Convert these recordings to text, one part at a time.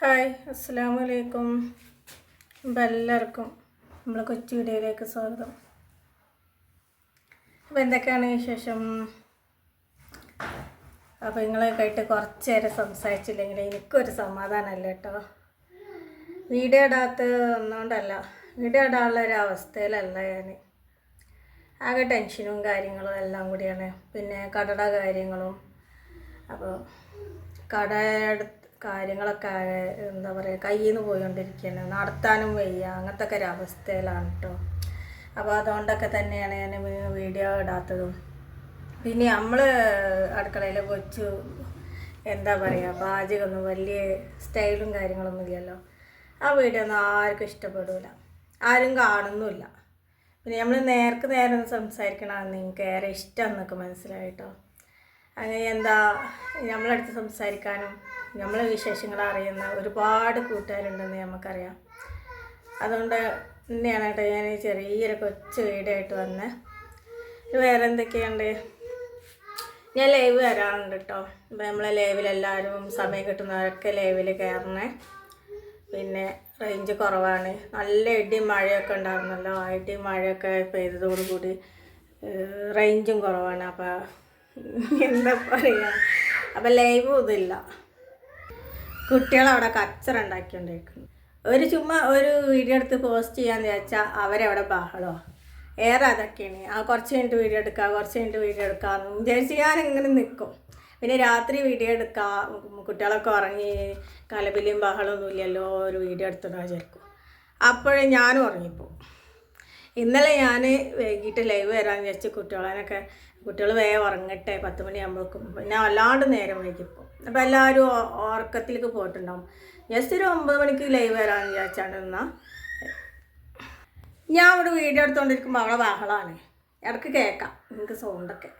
Hi അസ്സാം വലൈക്കും അപ്പം എല്ലാവർക്കും നമ്മളെ കൊച്ചു വീഡിയോയിലേക്ക് സ്വാഗതം. അപ്പോൾ എന്തൊക്കെയാണ് വിശേഷം? അപ്പോൾ നിങ്ങളൊക്കെ ആയിട്ട് കുറച്ച് നേരം സംസാരിച്ചില്ലെങ്കിൽ എനിക്കൊരു സമാധാനമല്ല കേട്ടോ. വീഡിയോ ഇടാത്ത ഒന്നുകൊണ്ടല്ല വീഡിയോ ഇടാനുള്ള ഒരു അവസ്ഥയിലല്ല ഞാൻ. ആകെ ടെൻഷനും കാര്യങ്ങളും എല്ലാം കൂടിയാണ്. പിന്നെ കടട കാര്യങ്ങളും. അപ്പോൾ കടയുടെ കാര്യങ്ങളൊക്കെ എന്താ പറയുക കയ്യിൽ നിന്ന് പോയിക്കൊണ്ടിരിക്കുകയാണ് നടത്താനും വയ്യ. അങ്ങനത്തെ ഒക്കെ ഒരു അവസ്ഥയിലാണ് കേട്ടോ അപ്പോൾ അതുകൊണ്ടൊക്കെ തന്നെയാണ് ഞാൻ വീഡിയോ ഇടാത്തതും. പിന്നെ നമ്മൾ അടുക്കളയിൽ കൊച്ചു എന്താ പറയുക പാചകമൊന്നും വലിയ സ്റ്റൈലും കാര്യങ്ങളൊന്നും ഇല്ലല്ലോ. ആ വീഡിയോ ഒന്നും ആർക്കും ഇഷ്ടപ്പെടില്ല ആരും കാണുന്നുമില്ല. പിന്നെ നമ്മൾ നേർക്ക് നേരെ സംസാരിക്കണമെന്ന് നിങ്ങൾക്ക് ഏറെ ഇഷ്ടം എന്നൊക്കെ മനസ്സിലായിട്ടോ അങ്ങനെ എന്താ നമ്മളടുത്ത് സംസാരിക്കാനും നമ്മളെ വിശേഷങ്ങൾ അറിയുന്ന ഒരുപാട് കൂട്ടുകാരുണ്ടെന്ന് നമുക്കറിയാം. അതുകൊണ്ട് തന്നെയാണ് കേട്ടോ ഞാൻ ചെറിയൊരു കൊച്ചു വീടായിട്ട് വന്ന്. വേറെ എന്തൊക്കെയുണ്ട്? ഞാൻ ലൈവ് വരാറുണ്ട് കേട്ടോ. ഇപ്പം നമ്മളെ ലൈവിലെല്ലാവരും സമയം കിട്ടുന്നവരൊക്കെ ലൈവിൽ കയറണേ പിന്നെ റേഞ്ച് കുറവാണ്. നല്ല ഇടിയും മഴയൊക്കെ ഉണ്ടായിരുന്നല്ലോ. ആ ഇടിയും മഴയൊക്കെ പെയ്തതോടുകൂടി റേഞ്ചും കുറവാണ്. അപ്പോൾ എന്താ പറയുക അപ്പം ലൈവും ഇതില്ല കുട്ടികളവിടെ കച്ചറ ഉണ്ടാക്കിക്കൊണ്ടിരിക്കുന്നു ഒരു ചുമ്മാ ഒരു വീഡിയോ എടുത്ത് പോസ്റ്റ് ചെയ്യാന്ന് വെച്ചാൽ അവരവിടെ ബഹളമാണ് ഏറെ അതൊക്കെയാണ്. ആ കുറച്ച് കഴിഞ്ഞിട്ട് വീഡിയോ എടുക്കുക കുറച്ച് കഴിഞ്ഞിട്ട് വീഡിയോ എടുക്കാമെന്ന് വിചാരിച്ച് ഞാൻ ഇങ്ങനെ നിൽക്കും പിന്നെ രാത്രി വീഡിയോ എടുക്കുക കുട്ടികളൊക്കെ ഉറങ്ങി കലപിലും ബഹളമൊന്നും ഇല്ലല്ലോ ഒരു വീഡിയോ എടുത്തിടാൻ വിചാരിക്കും. അപ്പോഴേ ഞാനും ഉറങ്ങിപ്പോവും. ഇന്നലെ ഞാൻ വൈകിട്ട് ലൈവ് വരാമെന്ന് വിചാരിച്ച് കുട്ടികളെനൊക്കെ കുട്ടികൾ വേഗം ഉറങ്ങട്ടെ പത്ത് മണിയാകുമ്പോഴേക്കും പിന്നെ വല്ലാണ്ട് നേരം വൈകിപ്പോൾ അപ്പോൾ എല്ലാവരും ഉറക്കത്തിലേക്ക് പോയിട്ടുണ്ടാവും. ജസ്റ്റ് ഒരു ഒമ്പത് മണിക്ക് ലൈവ് വരാമെന്ന് വിചാരിച്ചാണ് നിന്നാൽ ഞാൻ ഇവിടെ വീഡിയോ എടുത്തുകൊണ്ടിരിക്കുമ്പോൾ അവളെ ബഹളമാണ് ഇടയ്ക്ക് കേൾക്കാം നിങ്ങൾക്ക് സൗണ്ടൊക്കെ.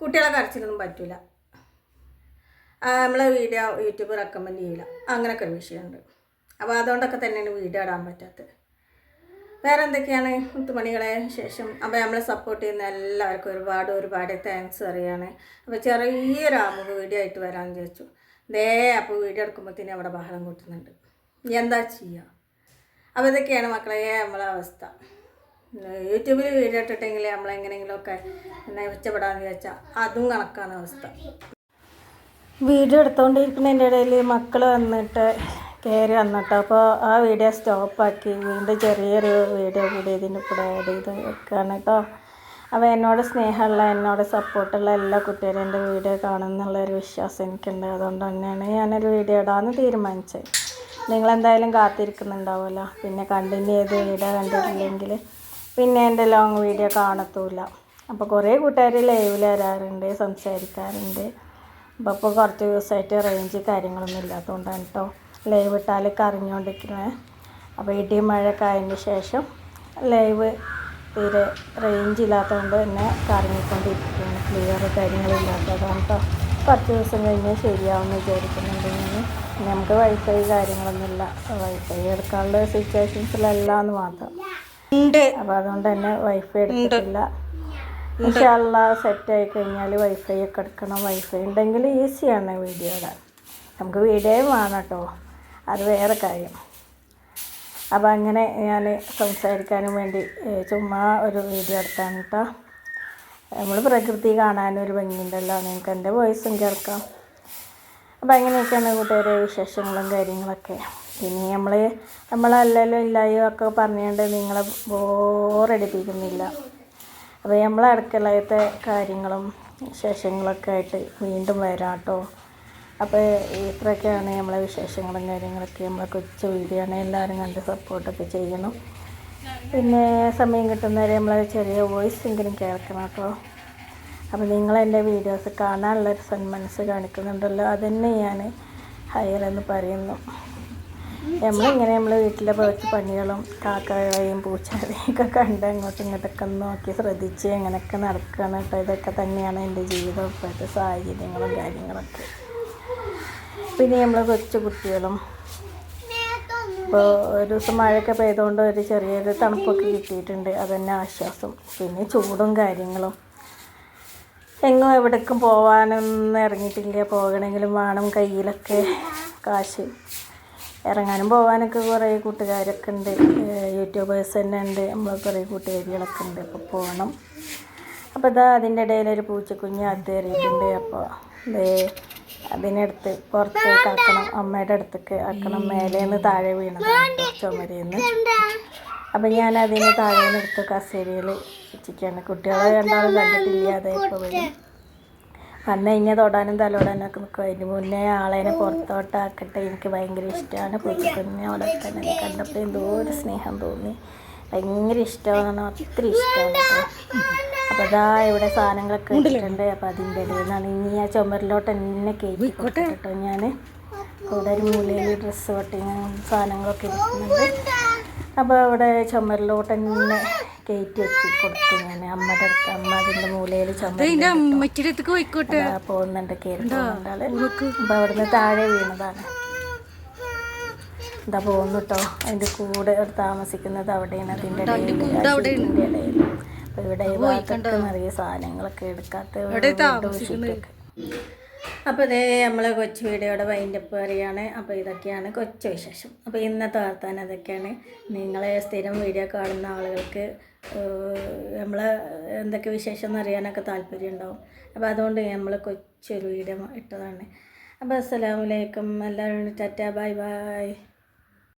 കുട്ടികളെ കരച്ചിലൊന്നും പറ്റില്ല നമ്മളെ വീഡിയോ യൂട്യൂബ് റെക്കമെൻഡ് ചെയ്യില്ല. അങ്ങനെയൊക്കെ ഒരു വിഷയമുണ്ട്. അപ്പോൾ അതുകൊണ്ടൊക്കെ തന്നെയാണ് വീഡിയോ ഇടാൻ പറ്റാത്തത്. വേറെ എന്തൊക്കെയാണ് മുത്തുമണികളെ ശേഷം അപ്പോൾ നമ്മളെ സപ്പോർട്ട് ചെയ്യുന്ന എല്ലാവർക്കും ഒരുപാട് ഒരുപാട് താങ്ക്സ് അറിയാണ്. അപ്പോൾ ചെറിയൊരു ആമുഖ വീഡിയോ ആയിട്ട് വരാമെന്ന് വിചാരിച്ചു. ദേ അപ്പോൾ വീഡിയോ എടുക്കുമ്പോഴത്തേനും അവിടെ ബഹളം കൂട്ടുന്നുണ്ട്. എന്താ ചെയ്യുക അപ്പോൾ ഇതൊക്കെയാണ് മക്കളെ നമ്മളെ അവസ്ഥ. യൂട്യൂബിൽ വീഡിയോ ഇട്ടിട്ടെങ്കിൽ നമ്മളെങ്ങനെയെങ്കിലുമൊക്കെ എന്നെ മെച്ചപ്പെടാമെന്ന് വിചാരിച്ചാൽ അതും കണക്കാണ് അവസ്ഥ. വീഡിയോ എടുത്തുകൊണ്ടിരിക്കുന്നതിന്റെ ഇടയിൽ മക്കൾ വന്നിട്ട് കയറി വന്നിട്ട് അപ്പോൾ ആ വീഡിയോ സ്റ്റോപ്പാക്കി വീണ്ടും ചെറിയൊരു വീഡിയോ കൂടി ഇതിന്റെ കൂടെ ആഡ് ചെയ്ത് വെക്കുകയാണ് കേട്ടോ അപ്പോൾ എന്നോട് സ്നേഹമുള്ള എന്നോട് സപ്പോർട്ടുള്ള എല്ലാ കുട്ടികളും എന്റെ വീഡിയോ കാണുമെന്നുള്ളൊരു വിശ്വാസം എനിക്കുണ്ട്. അതുകൊണ്ട് തന്നെയാണ് ഞാനൊരു വീഡിയോ ഇടാമെന്ന് തീരുമാനിച്ചത്. നിങ്ങളെന്തായാലും കാത്തിരിക്കുന്നുണ്ടാവുമല്ലോ. പിന്നെ കണ്ടിന്യൂ ചെയ്ത് വീഡിയോ കണ്ടിട്ടില്ലെങ്കിൽ പിന്നെ എന്റെ ലോങ് വീഡിയോ കാണത്തൂല. അപ്പോൾ കുറേ കൂട്ടുകാർ ലൈവിൽ വരാറുണ്ട് സംസാരിക്കാറുണ്ട്. അപ്പോൾ ഇപ്പോൾ കുറച്ച് ദിവസമായിട്ട് റേഞ്ച് കാര്യങ്ങളൊന്നും ഇല്ലാത്തതുകൊണ്ടാണ് കേട്ടോ ലൈവ് ഇട്ടാൽ കറിഞ്ഞുകൊണ്ടിരിക്കുന്നത് അപ്പോൾ ഇടി മഴയൊക്കെ ആയതിന് ശേഷം ലൈവ് തീരെ റേഞ്ച് ഇല്ലാത്തതുകൊണ്ട് തന്നെ കറങ്ങിക്കൊണ്ടിരിക്കുകയാണ്. ക്ലിയർ കാര്യങ്ങളില്ലാത്തതാണ് കേട്ടോ കുറച്ച് ദിവസം കഴിഞ്ഞ് ശരിയാവുമെന്ന് വിചാരിക്കുന്നുണ്ട് ഞാൻ നമുക്ക് വൈഫൈ കാര്യങ്ങളൊന്നുമില്ല. വൈഫൈ എടുക്കാനുള്ള സിറ്റുവേഷൻസിലല്ല എന്ന് മാത്രം അപ്പോൾ അതുകൊണ്ട് തന്നെ വൈഫൈ എടുത്തിട്ടില്ല. ഇൻഷാല്ല സെറ്റ് ആയി കഴിഞ്ഞാൽ വൈഫൈ ഒക്കെ എടുക്കണം. വൈഫൈ ഉണ്ടെങ്കിൽ ഈസിയാണ് വീഡിയോ ഇടാൻ നമുക്ക് വീഡിയോയും വേണം കേട്ടോ അത് വേറെ കാര്യം. അപ്പോൾ അങ്ങനെ ഞാൻ സംസാരിക്കാനും വേണ്ടി ചുമ്മാ ഒരു വീഡിയോ എടുത്താണ് കേട്ടോ നമ്മൾ പ്രകൃതി കാണാനും ഒരു ഭംഗിയുണ്ടല്ലോ. നിങ്ങൾക്ക് എന്റെ വോയിസും കേൾക്കാം. അപ്പോൾ അങ്ങനെയൊക്കെയാണ് കൂട്ടുകാരെ വിശേഷങ്ങളും കാര്യങ്ങളൊക്കെ. ഇനി നമ്മൾ നമ്മളല്ലല്ലോ ഇല്ലായോ ഒക്കെ പറഞ്ഞുകൊണ്ട് നിങ്ങളെ ബോറടിപ്പിക്കുന്നില്ല. അപ്പോൾ നമ്മൾ അടുക്കളയത്തെ കാര്യങ്ങളും വിശേഷങ്ങളൊക്കെ ആയിട്ട് വീണ്ടും വരാം കേട്ടോ അപ്പോൾ ഇത്രയൊക്കെയാണ് നമ്മളെ വിശേഷങ്ങളും കാര്യങ്ങളൊക്കെ. നമ്മളെ കൊച്ച വീഡിയോ ആണ് എല്ലാവരും കണ്ട് സപ്പോർട്ടൊക്കെ ചെയ്യണം. പിന്നെ സമയം കിട്ടുന്നവരെ നമ്മളെ ചെറിയ വോയിസ് എങ്കിലും കേൾക്കണം കേട്ടോ. അപ്പോൾ നിങ്ങൾ എന്റെ വീഡിയോസ് കാണാനുള്ളൊരു സന്മനസ് കാണിക്കുന്നുണ്ടല്ലോ. അതന്നെ ഞാൻ ഹയർ എന്ന് പറയുന്നു. നമ്മളിങ്ങനെ നമ്മൾ വീട്ടിലെ കുറച്ച് പണികളും കാക്കകളെയും പൂച്ചകളെയും ഒക്കെ കണ്ട് അങ്ങോട്ടും ഇങ്ങോട്ടൊക്കെ നോക്കി ശ്രദ്ധിച്ച് അങ്ങനെയൊക്കെ നടക്കുകയാണ് കേട്ടോ. ഇതൊക്കെ തന്നെയാണ് എന്റെ ജീവിതം ഇപ്പോഴത്തെ സാഹചര്യങ്ങളും കാര്യങ്ങളൊക്കെ. പിന്നെ നമ്മൾ കൊച്ചു കുട്ടികളും. ഇപ്പോൾ ഒരു ദിവസം മഴയൊക്കെ പെയ്തുകൊണ്ട് ഒരു ചെറിയൊരു തണുപ്പൊക്കെ കിട്ടിയിട്ടുണ്ട്. അതന്നെ ആശ്വാസം. പിന്നെ ചൂടും കാര്യങ്ങളും. എങ്ങും എവിടേക്കും പോകാനൊന്നും ഇറങ്ങിയിട്ടില്ല. പോകണമെങ്കിലും വേണം കയ്യിലൊക്കെ കാശ്. ഇറങ്ങാനും പോകാനൊക്കെ കുറേ കൂട്ടുകാരൊക്കെ ഉണ്ട്. യൂട്യൂബേഴ്സ് തന്നെ ഉണ്ട്. നമ്മൾ കുറേ കൂട്ടുകാരികളൊക്കെ ഉണ്ട്. അപ്പോൾ പോകണം അപ്പോൾ ഇതാ അതിന്റെ ഇടയിലൊരു പൂച്ചക്കുഞ്ഞ് അത് കയറിയിട്ടുണ്ട് അപ്പോൾ അതിനടുത്ത് പുറത്തേക്ക് ആക്കണം അമ്മയുടെ അടുത്തേക്ക് ആക്കണം. മേലേന്ന് താഴെ വീണതാണ് ചുമരിന്ന്. അപ്പം ഞാൻ അതിന് താഴെ എടുത്ത് കസേരയിൽ വെച്ചിരിക്കുകയാണ്. കുട്ടികളെ രണ്ടാളും കണ്ടിട്ടില്ല. അതേ ഇപ്പോൾ വരും വന്ന് തൊടാനും തലോടാനും ഒക്കെ നിൽക്കും അതിന് മുന്നേ ആളേനെ പുറത്തോട്ടാക്കട്ടെ. എനിക്ക് ഭയങ്കര ഇഷ്ടമാണ് പൂച്ചക്കുഞ്ഞിനെ വളർത്താൻ കണ്ടപ്പോൾ എന്തോ ഒരു സ്നേഹം തോന്നി. ഭയങ്കര ഇഷ്ടമാണ്. ഒത്തിരി ഇഷ്ടമാണ്. അപ്പോൾ അതാ ഇവിടെ സാധനങ്ങളൊക്കെ ഇട്ടിട്ടുണ്ട് അപ്പോൾ അതിന്റെ ഇടയിൽ നിന്നാണ് ഇനി ആ ചുമരിലോട്ട് തന്നെ കയറ്റി കേട്ടോ. ഞാൻ അവിടെ ഒരു മൂലയിൽ ഡ്രസ്സ് കൊട്ടിങ് സാധനങ്ങളൊക്കെ ഇരിക്കുന്നുണ്ട്. അപ്പോൾ അവിടെ ചുമരിലോട്ട് തന്നെ കയറ്റി വെച്ച് കൊടുത്തു ഞാൻ അമ്മയുടെ അടുത്ത് അമ്മ അതിന്റെ മൂലയിൽ അതാ പോകുന്നുണ്ട് കയറി പോകുന്നുണ്ട് ആൾ. അപ്പൊ അവിടുന്ന് താഴെ വീണതാണ്. എന്താ പോകുന്നു കേട്ടോ. അതിന്റെ കൂടെ താമസിക്കുന്നത് അവിടെയാണ്. അതിന്റെ ഇടയിൽ അതിന്റെ ഇടയിൽ. അപ്പൊ ഇവിടെ ഈ ഭാഗത്തൊക്കെ നിറയെ സാധനങ്ങളൊക്കെ എടുക്കാത്ത അപ്പോൾ ഇതേ നമ്മളെ കൊച്ചു വീഡിയോയുടെ വൈൻഡപ്പ് പറയുകയാണ് അപ്പോൾ ഇതൊക്കെയാണ് കൊച്ചു വിശേഷം. അപ്പോൾ ഇന്നത്തെ വാർത്താൻ അതൊക്കെയാണ് നിങ്ങളെ സ്ഥിരം വീഡിയോ കാണുന്ന ആളുകൾക്ക് നമ്മൾ എന്തൊക്കെ വിശേഷം എന്ന് അറിയാനൊക്കെ താല്പര്യം ഉണ്ടാവും അപ്പോൾ അതുകൊണ്ട് നമ്മൾ കൊച്ചൊരു വീഡിയോ ഇട്ടതാണ്. അപ്പോൾ അസ്സലാമലൈക്കും എല്ലാവരും ടാറ്റ ബൈ ബൈ.